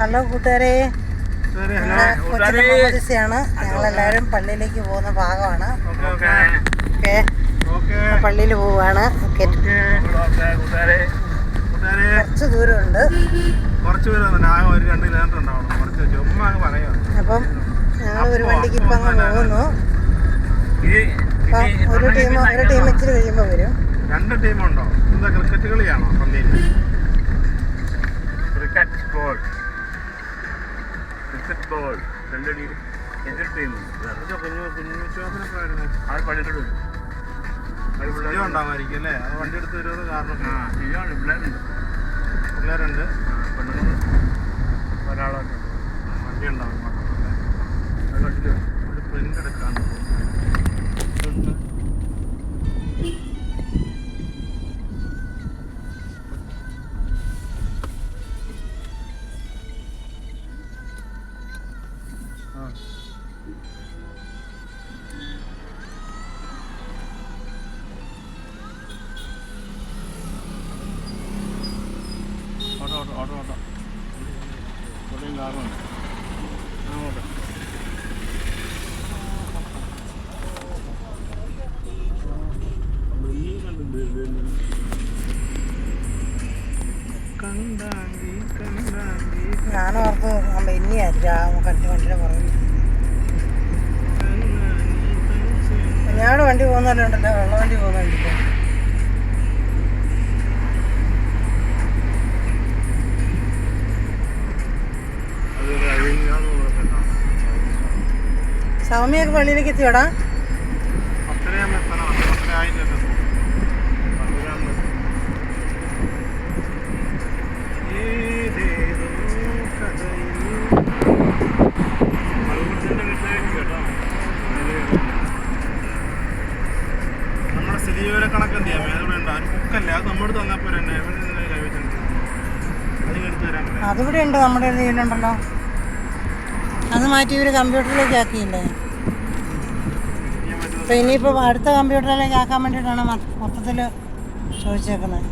Hello കൂട്ടുകാരെ. മുഹമ്മദിസയാണ് ഞങ്ങളെല്ലാവരും പള്ളിയിലേക്ക് പോകുന്ന ഭാഗമാണ്. Okay, okay. ഓക്കെ. ഓക്കേ. പള്ളിയിൽ പോവാണ് ഓക്കെ. കുറച്ച് ദൂരമുണ്ട്. അപ്പം ഞങ്ങൾ ഒരു വണ്ടിക്ക് ഇപ്പം അങ്ങ് പോകുന്നു. അപ്പം ഒരു ടീം ഒരു ടീം ഇച്ചിരി കഴിയുമ്പോൾ വരും. രണ്ട് ടീമുണ്ടോ? എന്താ ക്രിക്കറ്റ് കളിയാണോ പള്ളിയിൽ ക്രിക്കറ്റ് ബോൾ ക്രിക്കറ്റ് ബോൾ രണ്ട് ടീം എതിർ ടീം ആറ് പള്ളിക്കൂടെ വരും ഉണ്ടാവുമായിരിക്കും അല്ലേ? വണ്ടി എടുത്ത് വരുന്നത് കാരണം. ആ ശരിയാണ് പിള്ളേരുണ്ട്. പിള്ളേരുണ്ട്. പെണ്ണുങ്ങൾ ഒരാളൊക്കെ വണ്ടി ഉണ്ടാവും. Auto auto auto auto. ആ ഓട്ടോ. ഓർത്ത് ആ വണ്ടിയുടെ പുറകിൽ കുഞ്ഞാട് വണ്ടി വെള്ളവണ്ടി കഴിഞ്ഞാന്നുള്ളതൊക്കെ സൗമ്യൊക്കെ പള്ളിയിലേക്ക് എത്തിയോടാ? കണക്കെന്ത് കണക്ക് എന്ത് ചെയ്യാം? അതുകൂടെ ഉണ്ട് ബുക്കല്ലേ അത് നമ്മുടെ തന്നാൽ തന്നപ്പോൾ തന്നെ എവിടെ നിന്ന് കൈവച്ചിട്ടുണ്ട് അത് എടുത്ത് തരാൻ പറയാം. അതിവിടെ ഉണ്ട് നമ്മുടെ ഇതിലുണ്ടല്ലോ. അത് മാറ്റി ഇവർ കമ്പ്യൂട്ടറിലേക്ക് ആക്കിയില്ലേ? അപ്പൊ ഇനിയിപ്പോ ഇനിയിപ്പോൾ അടുത്ത കമ്പ്യൂട്ടറിലേക്ക് ആക്കാൻ വേണ്ടിയിട്ടാണ് മൊത്തത്തിൽ ചോദിച്ചേക്കുന്നത്.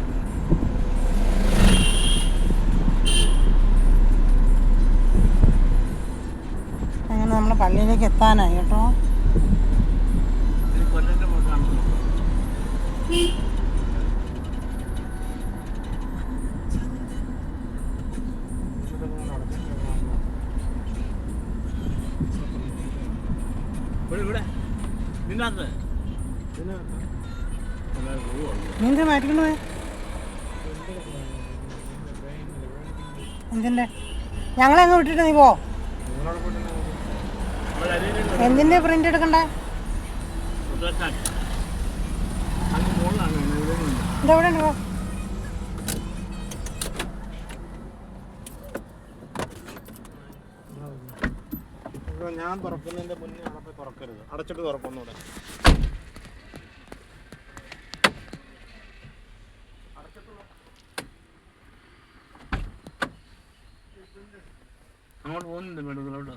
അങ്ങനെ നമ്മൾ പള്ളിയിലേക്ക് എത്താനായി കേട്ടോ. ഇത് മാറ്റിക്കണോ എന്തിന്റെ? ഞങ്ങളെ അങ്ങ് വിട്ടിട്ട് നീ പോ. എന്തിന്റെ പ്രിന്റ് എടുക്കണ്ടേ ഉദ്ദേശാൻ അങ്ങ് മുകളിലാണ് ഇവിടെ നിന്ന് ഇതെവിടെ ഉണ്ട് ഞാൻ തുറക്കുന്നതിന്റെ മുന്നേ അടപ്പ് തുറക്കരുത്. അടച്ചിട്ട് അങ്ങോട്ട് പോകുന്നുണ്ട് മെഡിക്കലോട്ട്